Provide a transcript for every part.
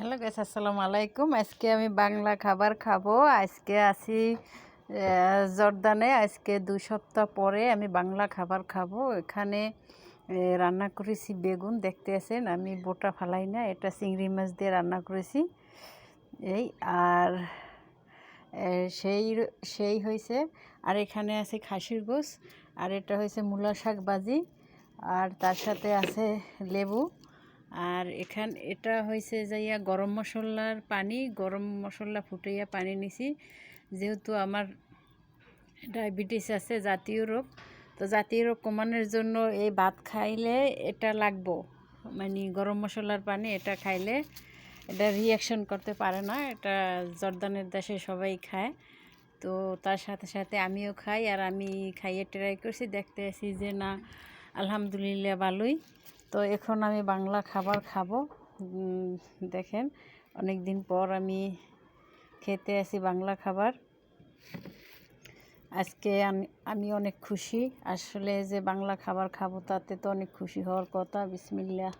Hello guys আসসালামু আলাইকুম। আজকে আমি বাংলা খাবার খাব। আজকে আহ, জর্দানে। আজকে দু সপ্তাহ পরে আমি বাংলা খাবার খাব। এখানে রান্না করেছি বেগুন দেখতে আছেন? আমি বোটা ফালাই না এটা চিংড়ি মাছ দিয়ে রান্না করেছি। এই আর সেই সেই হয়েছে। আর এখানে আছে খাসির গোস আর এটা হয়েছে মূলা শাক ভাজি। আর তার সাথে আছে লেবু। আর এখান, এটা হয়েছে যাইয়া গরম মশলার পানি, গরম মশলা ফুটাইয়া পানি নিছি। যেহেতু আমার ডায়াবেটিস আছে, জাতীয় রোগ, তো জাতীয় রোগ কমানোর জন্য এই ভাত খাইলে এটা লাগবো। মানে গরম মশলার পানি, এটা খাইলে এটা রিয়াকশন করতে পারে না, এটা জর্দানের দেশে সবাই খায়। তো তার সাথে সাথে আমিও খাই, আর আমি খাইয়ে ট্রাই করছি দেখতে আছি যে না, আলহামদুলিল্লাহ ভালোই। তো এখন আমি বাংলা খাবার খাব। দেখেন অনেক দিন পর আমি খেতে আসি বাংলা খাবার। আজকে আমি অনেক খুশি। আসলে যে বাংলা খাবার খাব, তাতে তো অনেক খুশি হওয়ার কথা। বিসমিল্লা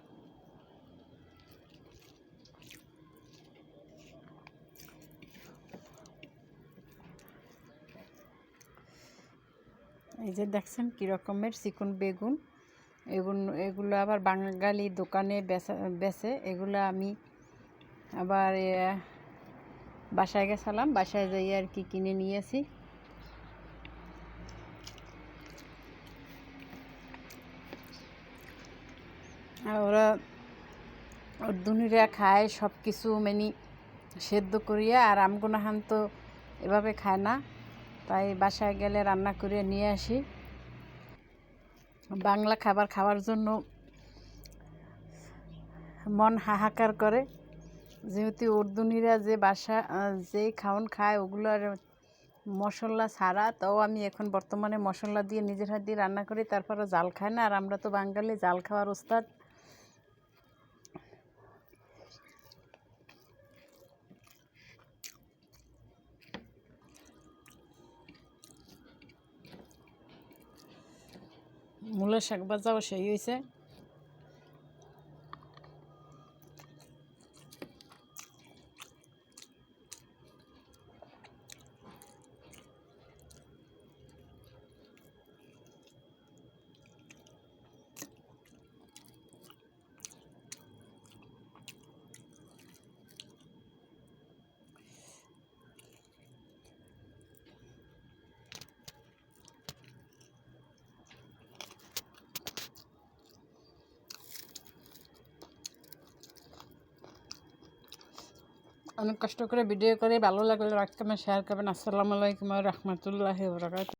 এই যে দেখছেন কী রকমের চিকন বেগুন। এগুলো এগুলো আবার বাঙালি দোকানে বেচা, বেচে, এগুলো আমি আবার বাসায় গেছিলাম, বাসায় যাই আর কি কিনে নিয়ে আসি। আর ওরা অর্দুনিরা খায় সব কিছু মানে সেদ্ধ করিয়া, আর আমগুনাহান তো এভাবে খায় না। তাই বাসায় গেলে রান্না করে নিয়ে আসি। বাংলা খাবার খাওয়ার জন্য মন হাহাকার করে। যেহেতু উর্দুনিরা যে বাসা, যে খাওন খায়, ওগুলো আর মশলা ছাড়া, তাও আমি এখন বর্তমানে মশলা দিয়ে নিজের হাত দিয়ে রান্না করি তারপরে জাল খায় না। আর আমরা তো বাঙালি, জাল খাওয়ার ওস্তাদ। মূলের শাক ভাজাও সেই হয়েছে অনেক কষ্ট করে ভিডিও করে। ভালো লাগলে লাইক কমেন্ট শেয়ার করবেন। আসসালামু আলাইকুম রহমতুল্লাহ বরকাত